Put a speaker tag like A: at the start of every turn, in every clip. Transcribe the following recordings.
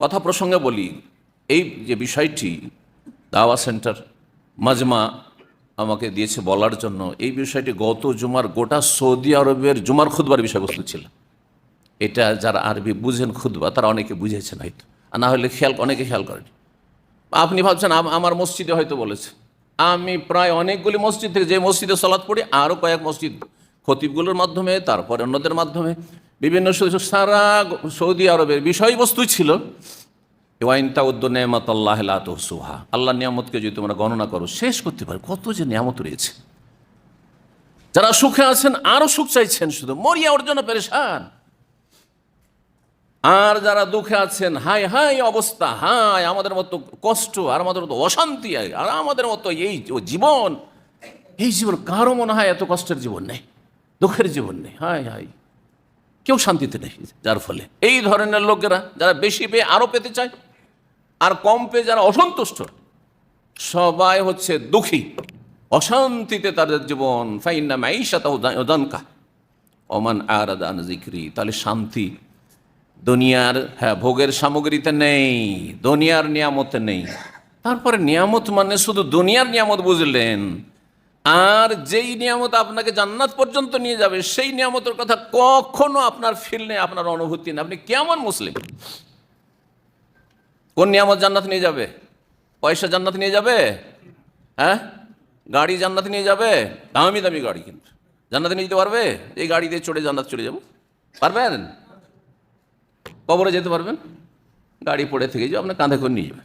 A: কথা প্রসঙ্গে বলি, এই যে বিষয়টি দাওয়া সেন্টার মাজমা আমাকে দিয়েছে বলার জন্য, এই বিষয়টি গত জুমার গোটা সৌদি আরবের জুমার খুদবার বিষয়বস্তু ছিল। এটা যারা আরবি বুঝেন খুদবা তারা অনেকে বুঝেছেন হয়তো। আর না হলে খেয়াল, অনেকে খেয়াল করেন। আপনি ভাবছেন আমার মসজিদে হয়তো বলেছে। আমি প্রায় অনেকগুলি মসজিদ থেকে যে মসজিদে সলাৎ পড়ি আরও কয়েক মসজিদ খতিবগুলোর মাধ্যমে, তারপরে অন্যদের মাধ্যমে বিভিন্ন সারা সৌদি আরবের বিষয়বস্তু ছিল। ওয়াইনতা উদ্দ নেয়ামত আল্লাহ সুহা আল্লাহ নিয়ামতকে যদি তোমরা গণনা করো, শেষ করতে পারো। কত যে নিয়ামত রয়েছে। যারা সুখে আছেন আরও সুখ চাইছেন শুধু। মরিয়া ওর জন্য পেরেশান। আর যারা দুঃখে আছেন হাই হাই অবস্থা হাই আমাদের মতো কষ্ট, আর আমাদের মতো অশান্তি, আর আমাদের মতো এই জীবন। এই জীবন কারও মনে হয় এত কষ্টের জীবন নেই। দুঃখের জীবন নেই। হাই হাই কেউ শান্তিতে নেই যার ফলে। এই ধরনের লোকেরা যারা বেশি পেয়ে আরও পেতে চায় আর কম পেয়ে যারা অসন্তুষ্ট, সবাই হচ্ছে দুঃখী। অশান্তিতে তাদের জীবন। ফাইন্না মাইশাতা উদানকা ওমান আরাদান জিক্রি তাহলে শান্তি দুনিয়ার হ্যাঁ ভোগের সামগ্রীতে নেই, দুনিয়ার নিয়ামতে নেই। তারপরে নিয়ামত মানে শুধু দুনিয়ার নিয়ামত বুঝলেন আর যেই নিয়ামত আপনাকে জান্নাত পর্যন্ত নিয়ে যাবে, সেই নিয়ামতের কথা কখনো আপনার ফিল নেই, আপনার অনুভূতি নেই। আপনি কেমন মুসলিম? কোন নিয়ামত জান্নাত নিয়ে যাবে? পয়সা জান্নাত নিয়ে যাবে? হ্যাঁ? গাড়ি জান্নাত নিয়ে যাবে? দামি দামি গাড়ি কিন্তু। জান্নাত নিয়ে যেতে পারবে? এই গাড়ি দিয়ে চড়ে জান্নাত চলে যাব। পারবেন? কবরে যেতে পারবেন? গাড়ি পড়ে থেকে যাবে আপনার কাঁধে করে নিয়ে যাবেন।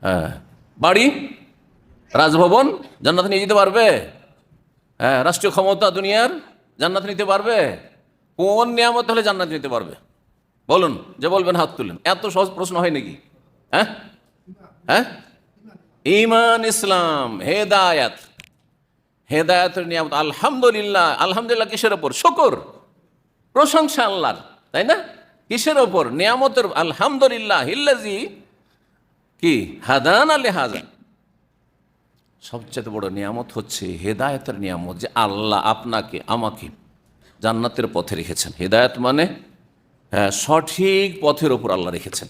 A: হ্যাঁ। বাড়ি? রাজভবন জান্নাত নিয়ে যেতে পারবে? হ্যাঁ রাষ্ট্রীয় ক্ষমতা দুনিয়ার জান্নাত নিতে পারবে? কোন নিয়ামত হলে জান্নাত নিতে পারবে? বলুন, যে বলবেন হাত তুলেন। এত সহজ প্রশ্ন হয় নাকি? হ্যাঁ? হ্যাঁ? ইমান ইসলাম, হেদায়াত। হেদায়াতের নিয়ামত, আলহামদুলিল্লাহ। আলহামদুলিল্লাহ কিসের ওপর? শকর। প্রশংসা আল্লাহর, তাই না? কিসের ওপর? নিয়ামতের, আলহামদুলিল্লাহ হিল্লাজি কি? হাদান আলে হাজান সবচেয়ে বড় নিয়ামত হচ্ছে হেদায়তের নিয়ামত যে আল্লাহ আপনাকে, আমাকে জান্নাতের পথে রেখেছেন। হেদায়ত মানে হ্যাঁ সঠিক পথের ওপর আল্লাহ রেখেছেন।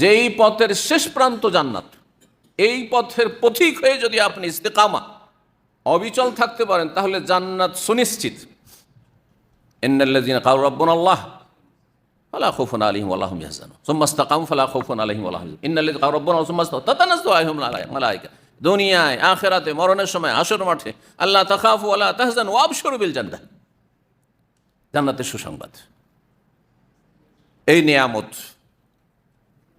A: যেই পথের শেষ প্রান্ত জান্নাত, এই পথের পথিক হয়ে যদি আপনি ইস্তেকামা, অবিচল থাকতে পারেন, তাহলে জান্নাত সুনিশ্চিত। ক্বালু রাব্বুনা আল্লাহ, ফালা খাউফুন আলাইহিম ওয়া লাহুম ইয়াহজানুন। সুম্মা ইসতাকামু ফালা খাউফুন আলাইহিম ওয়া লাহুম ইয়াহজানুন। ইন্নাল্লাযীনা ক্বালু রাব্বুনা সুম্মা ইসতাকামু তাতানাজ্জালু আলাইহিম মালায়েকা দুনিয়ায়, আখিরাতে, মরণের সময় হাশর মাঠে। আল্লাহ তাখাফু লা তাহজানু ওয়া আবশিরু বিল জান্নাহ। জান্নাতের সুসংবাদ। এই নিয়ামত।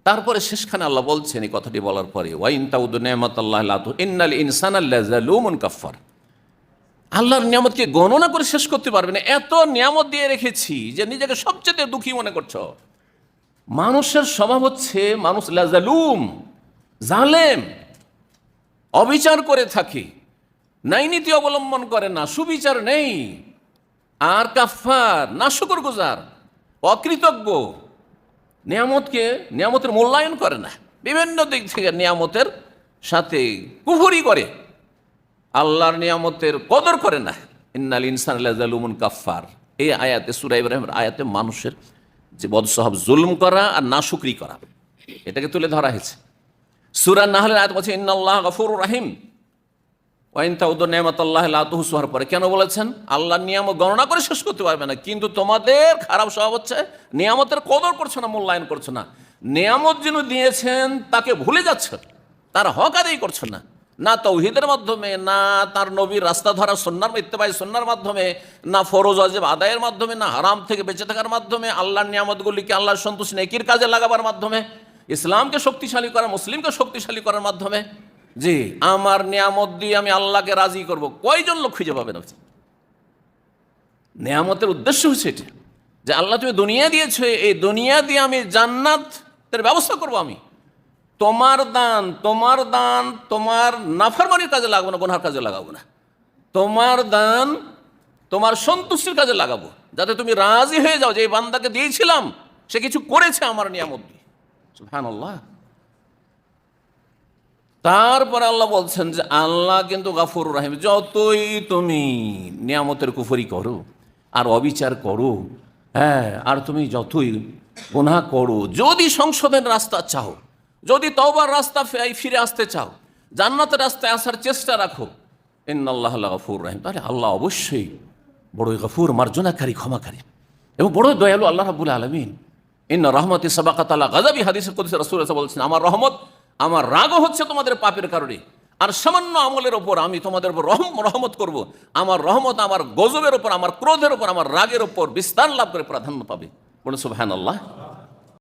A: তারপরে শেষখানে আল্লাহ বলছেন, এই কথাটি বলার পরে, ওয়াইন তাউদ নেয়ামত আল্লাহ ইন্নাল ইনসান আল্লাহ জালুমুন কাফার আল্লাহর নিয়ামতকে গণনা করে শেষ করতে পারবে না। এত নিয়ামত দিয়ে রেখেছি যে নিজেকে সবচেয়ে দুঃখী মনে করছ। মানুষের স্বভাব হচ্ছে মানুষ লাজালুম জালেম। অবিচার করে থাকে। নাই নীতি অবলম্বন করে না, সুবিচার নেই। আর কাফার না শুকর গুজার, অকৃতজ্ঞ, নিয়ামতকে, নিয়ামতের মূল্যায়ন করে না। বিভিন্ন দিক থেকে নিয়ামতের সাথে কুফরি করে। আল্লাহর নিয়ামতের কদর করে না। ইন্নাল ইনসান জালুমুন কাফার এই আয়াতে, সুরা ইব্রাহিমের আয়াতে মানুষের যে বদসহাব, জুলুম করা আর নাশুকরি করা, এটাকে তুলে ধরা হয়েছে। সুরা নাহলের আয়াত বলছে, ইন্নাল্লাহ গফুর রাহিম। ওয়াইন তাউদ নেয়ামত আল্লাহ লাতুহুসুহার পরে কেন বলেছেন? আল্লাহর নিয়ামত গণনা করে শেষ করতে পারবে না। কিন্তু তোমাদের খারাপ স্বভাব হচ্ছে, নিয়ামতের কদর করছ না, মূল্যায়ন করছ না। নিয়ামত যিনি দিয়েছেন, তাকে ভুলে যাচ্ছ। তার হক আদায় করছ না। না তৌহিদের মাধ্যমে, না তার নবীর রাস্তা ধরা সন্ন্যার ইত্তেবাই সন্ন্যার মাধ্যমে, না ফরোজ অজেব আদায়ের মাধ্যমে, না হারাম থেকে বেঁচে থাকার মাধ্যমে, আল্লাহর নিয়ামতগুলিকে আল্লাহর সন্তোষ নেকির কাজে লাগাবার মাধ্যমে ইসলামকে শক্তিশালী করা মুসলিমকে শক্তিশালী করার মাধ্যমে জি। আমার নিয়ামত দিয়ে আমি আল্লাহকে রাজি করব। কয়জন লোক খুঁজে পাবেন আপনি নিয়ামতের উদ্দেশ্য হচ্ছে এটা যে আল্লাহ তুমি দুনিয়া দিয়েছ এই দুনিয়া দিয়ে আমি জান্নাতের ব্যবস্থা করব আমি। তোমার দান তোমার দান তোমার নাফারমানির কাজে লাগাবো না গোনার কাজে লাগাবো না। তোমার দান তোমার সন্তুষ্টির কাজে লাগাবো। যাতে তুমি রাজি হয়ে যাও যে এই বান্দাকে দিয়েছিলাম সে কিছু করেছে আমার নিয়ামত দিয়ে। আল্লাহ তারপরে আল্লাহ বলছেন যে, আল্লাহ কিন্তু গাফুর রাহিম, যতই তুমি নিয়ামতের কুফরি করো, আর অবিচার করো হ্যাঁ আর তুমি যতই গুনাহ করো, যদি সংশোধনের রাস্তা চাও, যদি তওবার রাস্তা ফিরে আসতে চাও, জান্নাতের রাস্তায় আসার চেষ্টা রাখো, ইন্নাল্লাহ গফুর রাহিম। তাহলে আল্লাহ অবশ্যই বড়ই গফুর, মার্জনাকারী, ক্ষমাকারী, এবং বড় দয়ালু আল্লাহ রাবুল আলমিন। ইন্না রহমত সাবাকাত আল্লাহ হাদিসে রসুল বলছেন, আমার রহমত, আমার রাগও হচ্ছে তোমাদের পাপের কারণে। আর সামান্য আমলের ওপর আমি তোমাদের উপর রহম, রহমত করব। আমার রহমত, আমার গজবের ওপর, আমার ক্রোধের ওপর, আমার রাগের ওপর বিস্তার লাভ করে প্রাধান্য পাবে। বলে সুবহান আল্লাহ